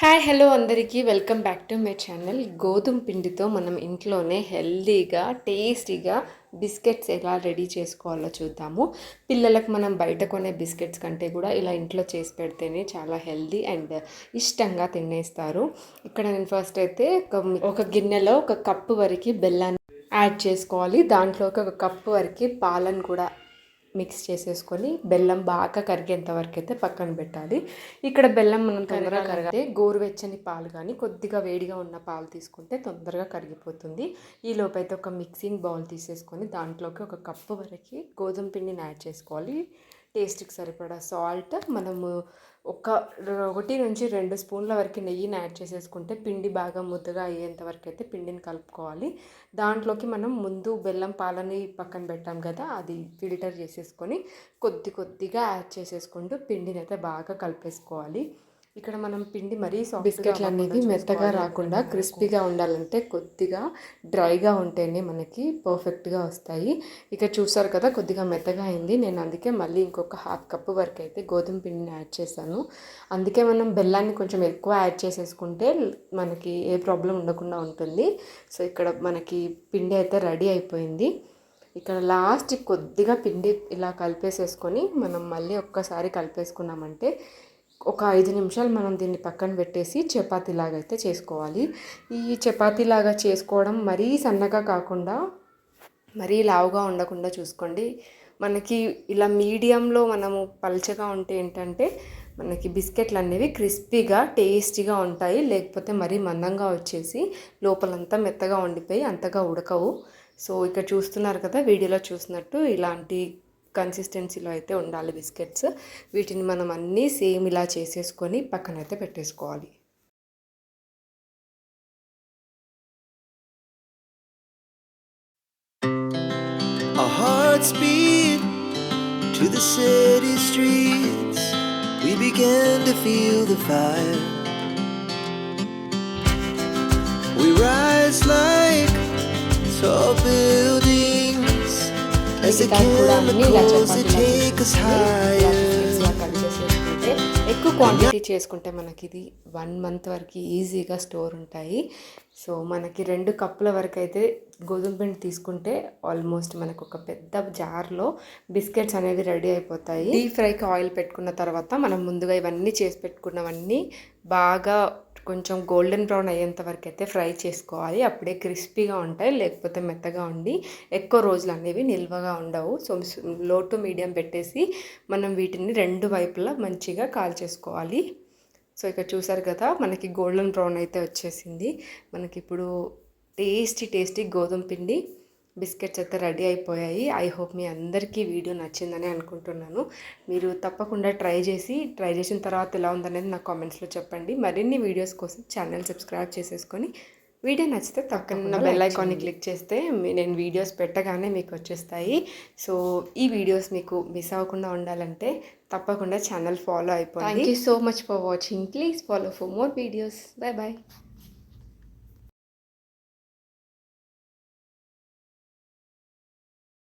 Hi hello అందరికీ. Welcome back to my channel. గోధుమ పిండితో మనం ఇంట్లోనే హెల్దీగా టేస్టీగా బిస్కెట్స్ ఎలా రెడీ చేసుకోవాలో చూద్దాము. పిల్లలకు మనం బయట కొనే బిస్కెట్స్ కంటే కూడా ఇలా ఇంట్లో చేసి పెడితేనే చాలా హెల్దీ అండ్ ఇష్టంగా తినేస్తారు. ఇక్కడ నేను ఫస్ట్ అయితే ఒక గిన్నెలో ఒక కప్పు వరకు బెల్లాన్ని యాడ్ చేసుకోవాలి. దాంట్లోకి ఒక కప్పు వరకు పాలను కూడా మిక్స్ చేసేసుకొని బెల్లం బాగా కరిగేంత వరకు అయితే పక్కన పెట్టాలి. ఇక్కడ బెల్లం మనం తొందరగా కరిగితే గోరువెచ్చని పాలు కానీ కొద్దిగా వేడిగా ఉన్న పాలు తీసుకుంటే తొందరగా కరిగిపోతుంది. ఈ లోపైతే ఒక మిక్సింగ్ బౌల్ తీసేసుకొని దాంట్లోకి ఒక కప్పు వరకు గోధుమ పిండిని యాడ్ చేసుకోవాలి. టేస్ట్కి సరిపడా సాల్ట్ మనము ఒక ఒకటి నుంచి రెండు స్పూన్ల వరకు నెయ్యిని యాడ్ చేసేసుకుంటే పిండి బాగా ముద్దగా అయ్యేంత వరకు అయితే పిండిని కలుపుకోవాలి. దాంట్లోకి మనం ముందు బెల్లం పాలని పక్కన పెట్టాం కదా అది ఫిల్టర్ చేసేసుకొని కొద్ది కొద్దిగా యాడ్ చేసేసుకుంటూ పిండిని అయితే బాగా కలిపేసుకోవాలి. ఇక్కడ మనం పిండి మరీ బిస్కెట్లు అనేవి మెత్తగా రాకుండా క్రిస్పీగా ఉండాలంటే కొద్దిగా డ్రైగా ఉంటేనే మనకి పర్ఫెక్ట్గా వస్తాయి. ఇక చూసారు కదా కొద్దిగా మెత్తగా అయింది. నేను అందుకే మళ్ళీ ఇంకొక హాఫ్ కప్ వరకు అయితే గోధుమ పిండిని యాడ్ చేశాను. అందుకే మనం బెల్లాన్ని కొంచెం ఎక్కువ యాడ్ చేసేసుకుంటే మనకి ఏ ప్రాబ్లం ఉండకుండా ఉంటుంది. సో ఇక్కడ మనకి పిండి అయితే రెడీ అయిపోయింది. ఇక్కడ లాస్ట్ కొద్దిగా పిండి ఇలా కలిపేసేసుకొని మనం మళ్ళీ ఒక్కసారి కలిపేసుకున్నామంటే ఒక ఐదు నిమిషాలు మనం దీన్ని పక్కన పెట్టేసి చపాతీలాగా అయితే చేసుకోవాలి. ఈ చపాతీలాగా చేసుకోవడం మరీ సన్నగా కాకుండా మరీ లావుగా ఉండకుండా చూసుకోండి. మనకి ఇలా మీడియంలో మనము పల్చగా ఉంటే ఏంటంటే మనకి బిస్కెట్లు అనేవి క్రిస్పీగా టేస్టీగా ఉంటాయి. లేకపోతే మరీ మందంగా వచ్చేసి లోపలంతా మెత్తగా ఉండిపోయి అంతగా ఉడకవు. సో ఇక్కడ చూస్తున్నారు కదా వీడియోలో చూసినట్టు ఇలాంటి కన్సిస్టెన్సీలో అయితే ఉండాలి బిస్కెట్స్. వీటిని మనం అన్నీ సేమ్ ఇలా చేసేసుకొని పక్కన అయితే పెట్టేసుకోవాలి Tall మిగతా కూడా అన్నీ ఇలా చపాతీలా us చేసుకుంటే, higher. కట్ చేసేసుకుంటే ఎక్కువ క్వాంటిటీ చేసుకుంటే మనకి ఇది వన్ మంత్ వరకు ఈజీగా స్టోర్ ఉంటాయి సో మనకి రెండు కప్పుల వరకు అయితే గోధుమ పిండి తీసుకుంటే ఆల్మోస్ట్ మనకు ఒక పెద్ద జార్లో బిస్కెట్స్ అనేవి రెడీ అయిపోతాయి డీప్ ఫ్రైకి ఆయిల్ పెట్టుకున్న తర్వాత మనం ముందుగా ఇవన్నీ చేసి పెట్టుకున్నవన్నీ బాగా కొంచెం గోల్డెన్ బ్రౌన్ అయ్యేంత వరకు అయితే ఫ్రై చేసుకోవాలి. అప్పుడే క్రిస్పీగా ఉంటాయి లేకపోతే మెత్తగా ఉండి ఎక్కువ రోజులు అనేవి నిల్వగా ఉండవు. సో లో టు మీడియం పెట్టేసి మనం వీటిని రెండు వైపులా మంచిగా కాల్చేసుకోవాలి. సో ఇక్కడ చూసారు కదా మనకి గోల్డెన్ బ్రౌన్ అయితే వచ్చేసింది. మనకి ఇప్పుడు టేస్టీ టేస్టీ గోధుమ పిండి. బిస్కెట్స్ అయితే రెడీ అయిపోయాయి. ఐ హోప్ మీ అందరికీ వీడియో నచ్చిందని అనుకుంటున్నాను. మీరు తప్పకుండా ట్రై చేసి ట్రై చేసిన తర్వాత ఎలా ఉందనేది నాకు కామెంట్స్లో చెప్పండి. మరిన్ని వీడియోస్ కోసం ఛానల్ సబ్స్క్రైబ్ చేసేసుకొని వీడియో నచ్చితే తప్పకుండా బెల్ ఐకాన్ని క్లిక్ చేస్తే నేను వీడియోస్ పెట్టగానే మీకు వచ్చేస్తాయి. సో ఈ వీడియోస్ మీకు మిస్ అవ్వకుండా ఉండాలంటే తప్పకుండా ఛానల్ ఫాలో అయిపోయింది thank you so much for watching please follow for more videos bye bye